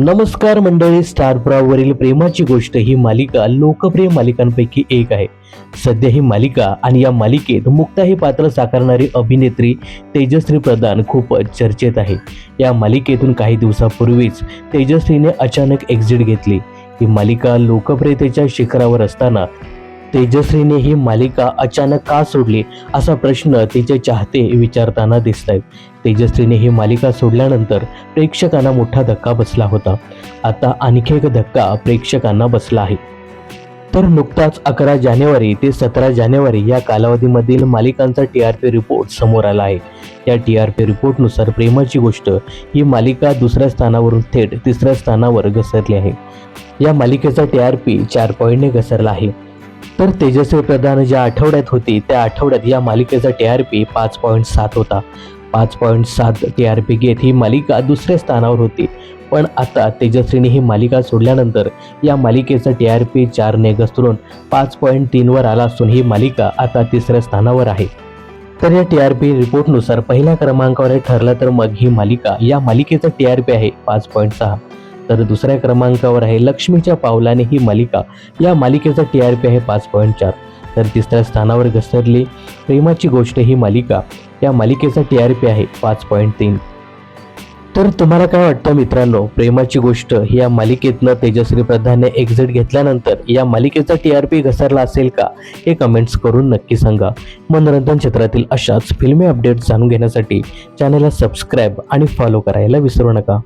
नमस्कार मंडळी स्टार प्रेमाची गोष्ट ही मालिका लोकप्रिय मालिकांपैकी एक आहे. सध्या ही मालिका आणि या मालिकेत मुक्ता हे पात्र साकारणारी अभिनेत्री तेजश्री प्रधान खूप चर्चेत आहे. या मालिकेतून काही दिवसापूर्वीच तेजश्रीने अचानक एक्झिट घेतली. ही मालिका लोकप्रियतेच्या शिखरावर असताना तेजश्रीने ही मालिका अचानक का सोडली असा प्रश्न तिचे चाहते विचारताना दिसत आहेत तेजश्रीने ही मालिका सोडल्यानंतर प्रेक्षकांना मोठा धक्का बसला होता. आता आणखी एक धक्का प्रेक्षकांना बसला आहे. तर नुकताच अकरा जानेवारी ते सतरा जानेवारी या कालावधीमधील मालिकांचा टी आर पी रिपोर्ट समोर आला आहे. या टी आर पी रिपोर्टनुसार प्रेमाची गोष्ट ही मालिका दुसऱ्या स्थानावरून थेट तिसऱ्या स्थानावर घसरली आहे. या मालिकेचा टी आर पी चार पॉईंटने घसरला आहे. तर तेजस्वी प्रधान ज्या आठवड्यात होती त्या आठवड्यात या मालिकेचा टी आर पी पाच पॉईंट सात होता. पाच पॉईंट सात टी आर पी घेत ही मालिका दुसऱ्या स्थानावर होती. पण आता तेजस्वीने ही मालिका सोडल्यानंतर या मालिकेचा टी आर पी चारने घसरून पाच पॉईंट तीनवर आला असून ही मालिका आता तिसऱ्या स्थानावर आहे. तर या टी आर पी रिपोर्टनुसार पहिल्या क्रमांकावर ठरलं तर मग ही मालिका या मालिकेचा टी आर पी आहे पाच पॉईंट सहा. तर दुसऱ्या क्रमांकावर आहे लक्ष्मीच्या पावलाने ही मालिका. या मालिकेचा टी आर पी आहे पाच पॉईंट चार. तर तिसऱ्या स्थानावर घसरली प्रेमाची गोष्ट ही मालिका. या मालिकेचा टी आर पी आहे पाच पॉईंट तीन. तर तुम्हाला काय वाटतं मित्रांनो? प्रेमाची गोष्ट ही या मालिकेतनं तेजस्वी प्रधानने एक्झिट घेतल्यानंतर या मालिकेचा टी आर पी घसरला असेल का? हे कमेंट्स करून नक्की सांगा. मनोरंजन क्षेत्रातील अशाच फिल्मी अपडेट्स जाणून घेण्यासाठी चॅनलला सबस्क्राईब आणि फॉलो करायला विसरू नका.